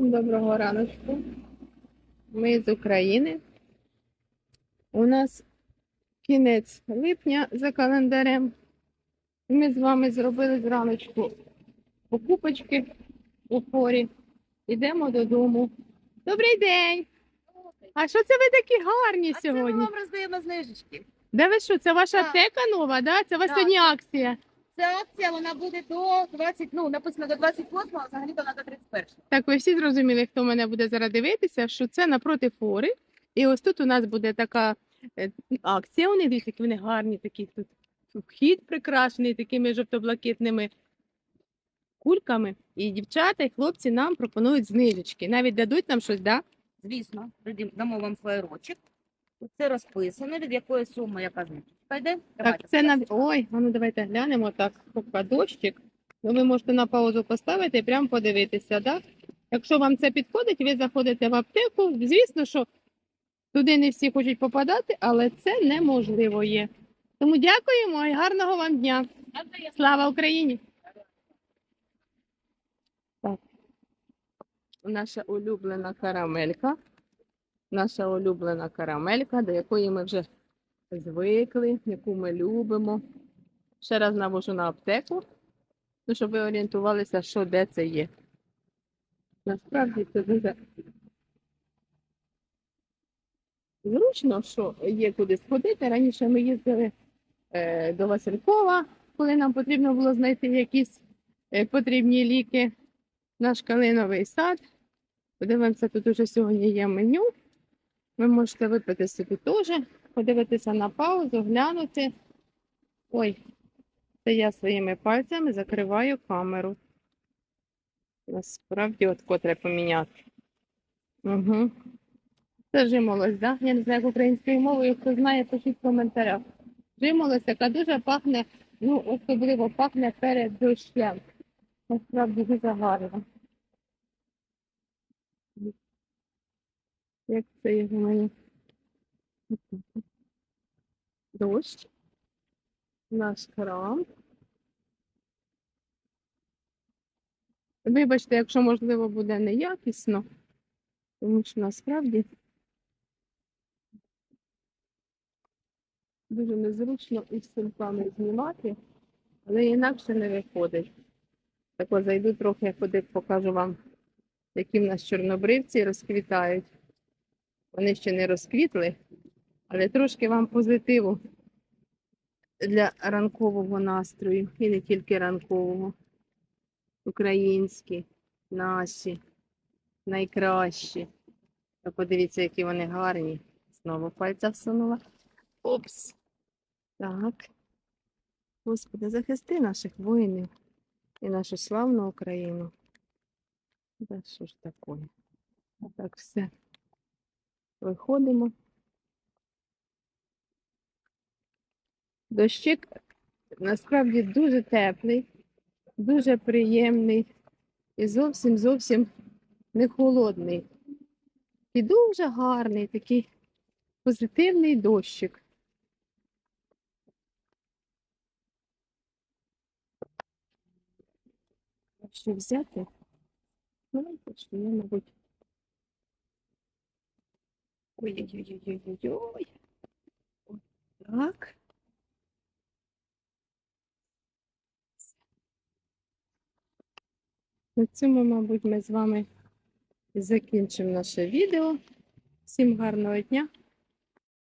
Доброго раночку. Ми з України. У нас кінець липня за календарем. Ми з вами зробили зраночку покупочки у форі. Йдемо додому. Добрий день! А що це ви такі гарні А це ми вам роздаємо знижечки. Де ви що? Це ваша аптека нова, да? Це у вас сьогодні акція. Ця акція вона буде до 20, ну написано до 28, а взагалі вона до 31. Так, ви всі зрозуміли, хто мене буде зараз дивитися, що це напроти фори. І ось тут у нас буде така е, акція. Вони дивіться, які вони гарні, такі тут вхід прикрашений такими жовто-блакитними кульками. І дівчата, і хлопці нам пропонують знижечки. Навіть дадуть нам щось, да? Звісно, дамо вам флаєрочок. Це розписано, від якої суми яка знижечка йде. Давайте, так, це на ой, а ну давайте глянемо так. Поки дощик. Ну, ви можете на паузу поставити і прямо подивитися, да? Якщо вам це підходить, ви заходите в аптеку. Звісно, що туди не всі хочуть попадати, але це неможливо є. Тому дякуємо і гарного вам дня. Слава Україні! Так. Наша улюблена карамелька. Наша улюблена карамелька, до якої ми вже звикли, яку ми любимо. Ще раз навожу на аптеку, ну, щоб ви орієнтувалися, що де це є. Насправді це дуже зручно, що є куди сходити. Раніше ми їздили е, до Василькова, коли нам потрібно було знайти якісь е, потрібні ліки. Наш калиновий сад. Подивимося, тут уже сьогодні є меню. Ви можете випити собі теж, подивитися на паузу, глянути. Ой, це я своїми пальцями закриваю камеру. Насправді, от котре поміняти. Угу. Це жимолость, да? Я не знаю, як українською мовою, хто знає, пишіть в коментарях. Жимолость, яка дуже пахне, ну, особливо пахне перед дощем. Насправді дуже гарно. Як це його мені? Дощ. Наш храм. Вибачте, якщо можливо буде неякісно, тому що насправді дуже незручно із силками знімати, але інакше не виходить. Так ось зайду трохи, куди покажу вам, які в нас чорнобривці розквітають. Вони ще не розквітли, але трошки вам позитиву для ранкового настрою і не тільки ранкового. Українські, наші, найкращі. Та подивіться, які вони гарні. Знову пальця всунула. Опс. Так. Господи, захисти наших воїнів і нашу славну Україну. Да що ж таке? А так все. Виходимо. Дощик насправді дуже теплий, дуже приємний і зовсім зовсім не холодний. І дуже гарний такий позитивний дощик. Що взяти? Ну, що я, мабуть. Ой-ой-ой-ой-ой-ой. Так. На цьому, мабуть, ми з вами закінчимо наше відео. Всім гарного дня,